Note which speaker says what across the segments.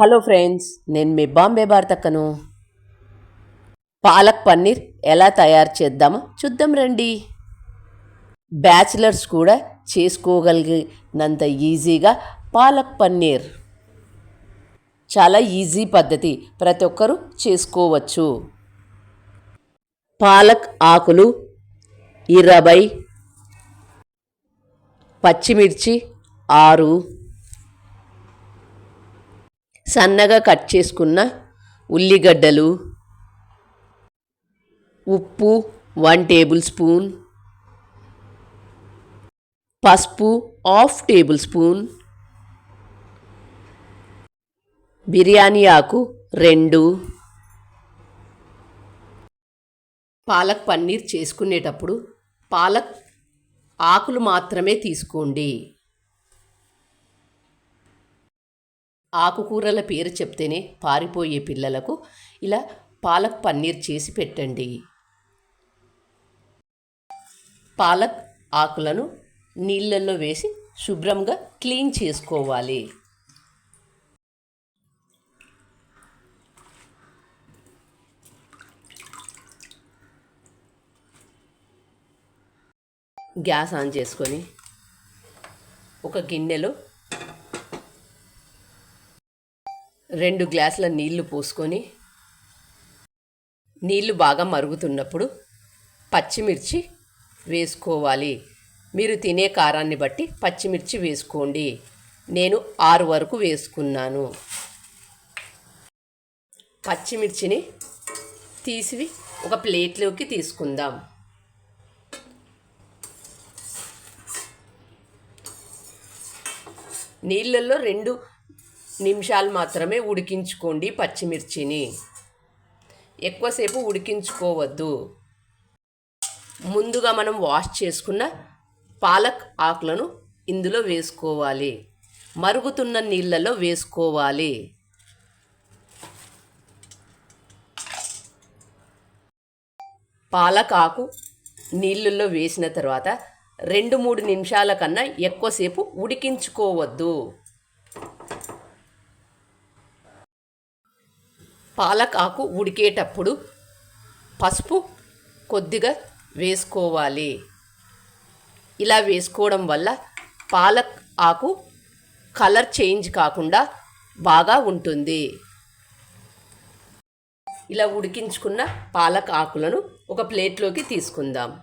Speaker 1: Hello friends నేను మీ బాంబే భారతక్కను పాలక్ పన్నీర్ ఎలా తయారు చేద్దామో చూద్దాం రండి. బ్యాచిలర్స్ కూడా చేసుకోగలిగినంత ఈజీగా పాలక్ పన్నీర్. చాలా ఈజీ పద్ధతి ప్రతి ఒక్కరూ చేసుకోవచ్చు. పాలక్ ఆకులు ఇరవై పచ్చిమిర్చి ఆరు సన్నగా కట్ చేసుకున్న ఉల్లిగడ్డలు ఉప్పు వన్ టేబుల్ స్పూన్ పసుపు హాఫ్ టేబుల్ స్పూన్ బిర్యానీ ఆకు రెండు పాలక్ పన్నీర్ చేసుకునేటప్పుడు పాలక్ ఆకులు మాత్రమే తీసుకోండి. ఆకుకూరల పేరు చెప్తేనే పారిపోయే పిల్లలకు ఇలా పాలక్ పన్నీర్ చేసి పెట్టండి. పాలక్ ఆకులను నీళ్ళల్లో వేసి శుభ్రంగా క్లీన్ చేసుకోవాలి. గ్యాస్ ఆన్ చేసుకొని ఒక గిన్నెలో రెండు గ్లాసుల నీళ్ళు పోసుకొని నీళ్ళు బాగా మరుగుతున్నప్పుడు పచ్చిమిర్చి వేసుకోవాలి. మీరు తినే కారాన్ని బట్టి పచ్చిమిర్చి వేసుకోండి. నేను ఆరు వరకు వేసుకున్నాను. పచ్చిమిర్చిని తీసి ఒక ప్లేట్లోకి తీసుకుందాం. నీళ్ళల్లో రెండు నిమిషాలు మాత్రమే ఉడికించుకోండి పచ్చిమిర్చిని. ఎక్కువసేపు ఉడికించుకోవద్దు. ముందుగా మనం వాష్ చేసుకున్న పాలక్ ఆకులను ఇందులో వేసుకోవాలి. మరుగుతున్న నీళ్ళలో వేసుకోవాలి. పాలక్ ఆకు నీళ్ళల్లో వేసిన తర్వాత రెండు మూడు నిమిషాల కన్నా ఎక్కువసేపు ఉడికించుకోవద్దు. పాలక్ ఆకు ఉడికేటప్పుడు పసుపు కొద్దిగా వేసుకోవాలి. ఇలా వేసుకోవడం వల్ల పాలక్ ఆకు కలర్ చేంజ్ కాకుండా బాగా ఉంటుంది. ఇలా ఉడికించుకున్న పాలక్ ఆకులను ఒక ప్లేట్లోకి తీసుకుందాం.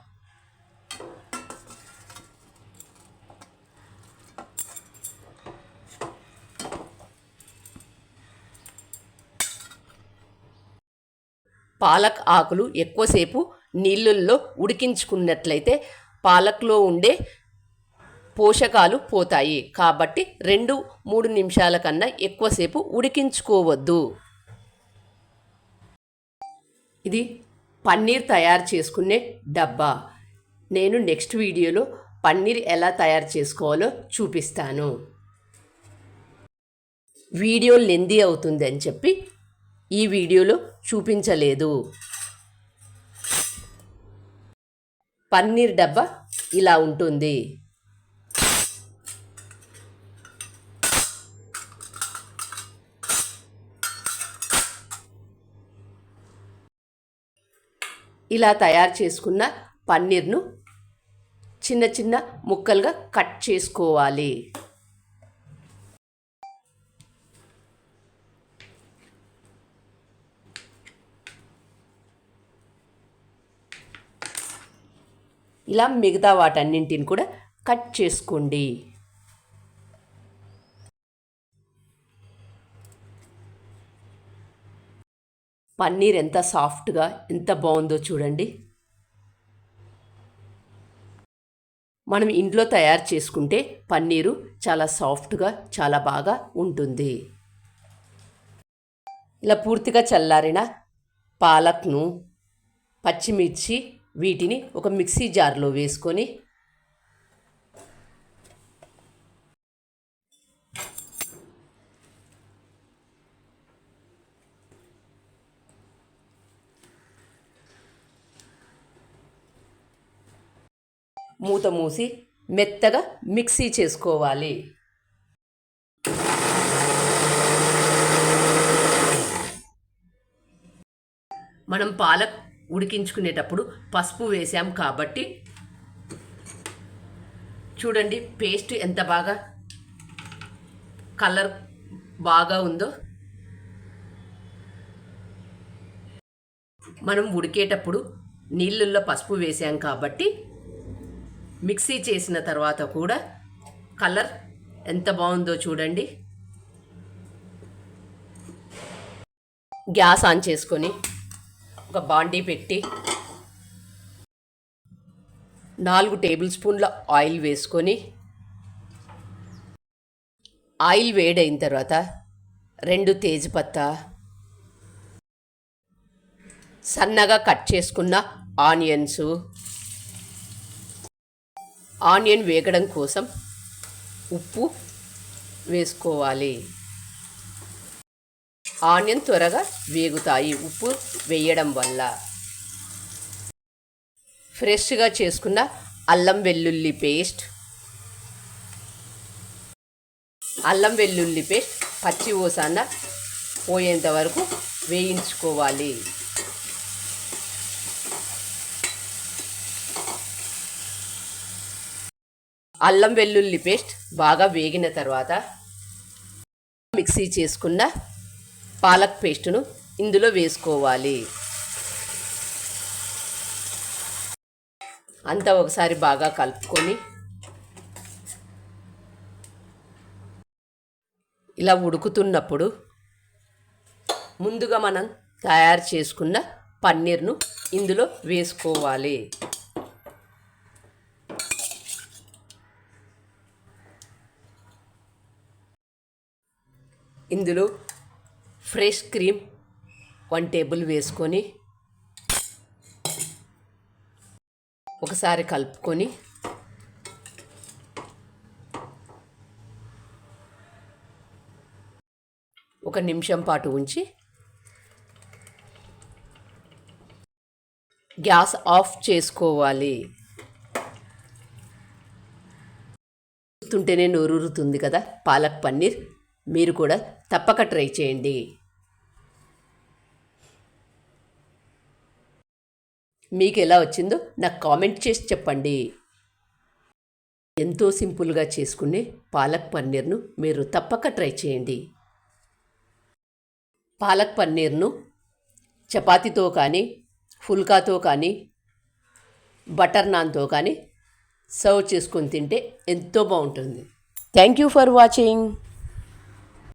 Speaker 1: పాలక్ ఆకులు ఎక్కువసేపు నీళ్ళల్లో ఉడికించుకున్నట్లయితే పాలక్లో ఉండే పోషకాలు పోతాయి. కాబట్టి రెండు మూడు నిమిషాల కన్నా ఎక్కువసేపు ఉడికించుకోవద్దు. ఇది పన్నీర్ తయారు చేసుకునే డబ్బా. నేను నెక్స్ట్ వీడియోలో పన్నీర్ ఎలా తయారు చేసుకోవాలో చూపిస్తాను. వీడియో లెందీ అవుతుంది అని చెప్పి ఈ వీడియోలో చూపించలేదు. పన్నీర్ డబ్బా ఇలా ఉంటుంది. ఇలా తయారు చేసుకున్న పన్నీర్ను చిన్న చిన్న ముక్కలుగా కట్ చేసుకోవాలి. ఇలా మిగతా వాటన్నింటిని కూడా కట్ చేసుకోండి. పన్నీర్ ఎంత సాఫ్ట్గా ఎంత బాగుందో చూడండి. మనం ఇంట్లో తయారు చేసుకుంటే పన్నీరు చాలా సాఫ్ట్గా చాలా బాగా ఉంటుంది. ఇలా పూర్తిగా చల్లారిన పాలక్ను పచ్చిమిర్చి వీటిని ఒక మిక్సీ జార్లో వేసుకొని మూత మూసి మెత్తగా మిక్సీ చేసుకోవాలి. మనం పాలక్ ఉడికించుకునేటప్పుడు పసుపు వేసాం కాబట్టి చూడండి పేస్ట్ ఎంత బాగా కలర్ బాగా ఉందో. మనం ఉడికేటప్పుడు నీళ్ళల్లో పసుపు వేసాం కాబట్టి మిక్సీ చేసిన తర్వాత కూడా కలర్ ఎంత బాగుందో చూడండి. గ్యాస్ ఆన్ చేసుకొని ఒక బాండీ పెట్టి నాలుగు టేబుల్ స్పూన్ల ఆయిల్ వేసుకొని ఆయిల్ వేడైన తర్వాత రెండు తేజ్పత్త సన్నగా కట్ చేసుకున్న ఆనియన్స్ ఆనియన్ వేగడం కోసం ఉప్పు వేసుకోవాలి. ఆనియన్ త్వరగా వేగుతాయి ఉప్పు వేయడం వల్ల. ఫ్రెష్గా చేసుకున్న అల్లం వెల్లుల్లి పేస్ట్. అల్లం వెల్లుల్లి పేస్ట్ పచ్చి ఓసాన పోయేంత వరకు వేయించుకోవాలి. అల్లం వెల్లుల్లి పేస్ట్ బాగా వేగిన తర్వాత మిక్సీ చేసుకున్న పాలక్ పేస్టును ఇందులో వేసుకోవాలి. అంతా ఒకసారి బాగా కలుపుకొని ఇలా ఉడుకుతున్నప్పుడు ముందుగా మనం తయారు చేసుకున్న పన్నీర్ను ఇందులో వేసుకోవాలి. ఇందులో ఫ్రెష్ క్రీమ్ వన్ టేబుల్ వేసుకొని ఒకసారి కలుపుకొని ఒక నిమిషం పాటు ఉంచి గ్యాస్ ఆఫ్ చేసుకోవాలి. చూస్తుంటేనే నోరూరుతుంది కదా పాలక్ పన్నీర్. మీరు కూడా తప్పక ట్రై చేయండి. మీకు ఎలా వచ్చిందో నాకు కామెంట్ చేసి చెప్పండి. ఎంతో సింపుల్గా చేసుకునే పాలక్ పన్నీర్ను మీరు తప్పక ట్రై చేయండి. పాలక్ పన్నీర్ను చపాతీతో కానీ ఫుల్కాతో కానీ బటర్ నాన్తో కానీ సర్వ్ చేసుకొని తింటే ఎంతో బాగుంటుంది. Thank you for watching.